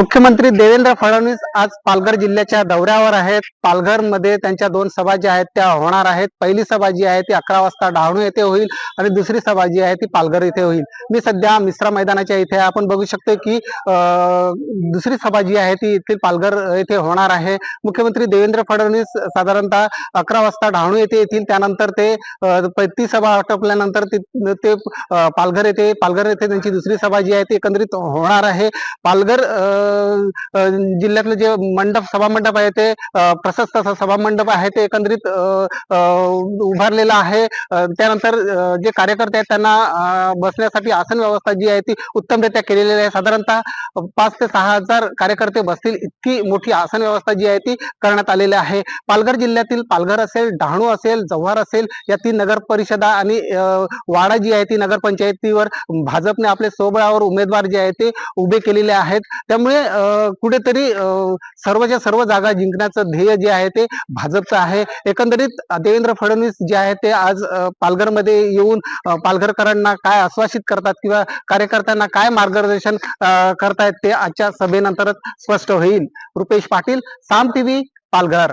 मुख्यमंत्री देवेंद्र फडणवीस आज पालघर जिल्ह्याच्या दौऱ्यावर आहेत. पालघरमध्ये त्यांच्या दोन सभा ज्या आहेत त्या होणार आहेत. पहिली सभा जी आहे ती अकरा वाजता डहाणू येथे होईल आणि दुसरी सभा जी आहे ती पालघर इथे होईल. मी सध्या मिश्रा मैदानाच्या इथे आपण बघू शकतो की दुसरी सभा जी आहे ती इथे पालघर येथे होणार आहे. मुख्यमंत्री देवेंद्र फडणवीस साधारणतः अकरा वाजता डहाणू येथे येतील. त्यानंतर ते ती सभा आटोपल्यानंतर ते ते, पालघर येथे पालघर येथे त्यांची दुसरी सभा जी आहे ती एकंदरीत होणार आहे. पालघर जिल्ह्यातलं जे मंडप सभामंडप आहे ते प्रशस्त सभामंडप आहे ते एकंदरीत अं, उभारलेलं आहे. त्यानंतर जे कार्यकर्ते आहेत त्यांना बसण्यासाठी आसन व्यवस्था जी आहे ती उत्तमरित्या केलेली आहे. साधारणतः पाच ते सहा हजार कार्यकर्ते बसतील. इतकी मोठी आसन व्यवस्था जी आहे ती करण्यात आलेली आहे. पालघर जिल्ह्यातील पालघर असेल डहाणू असेल जव्हार असेल या तीन नगर परिषदा आणि वाडा जी आहे ती नगरपंचायतीवर भाजपने आपले सोबळावर उमेदवार जे आहे ते उभे केलेले आहेत. त्यामुळे कुठेतरी सर्वच्या सर्व जागा जिंकण्याचं ध्येय जे आहे ते भाजपचं आहे. एकंदरीत देवेंद्र फडणवीस जे आहे ते आज पालघरमध्ये येऊन पालघरकरांना काय आश्वासित करतात किंवा कार्यकर्त्यांना काय मार्गदर्शन करतायत ते आजच्या सभेनंतरच स्पष्ट होईल. रुपेश पाटील साम टीव्ही पालघर.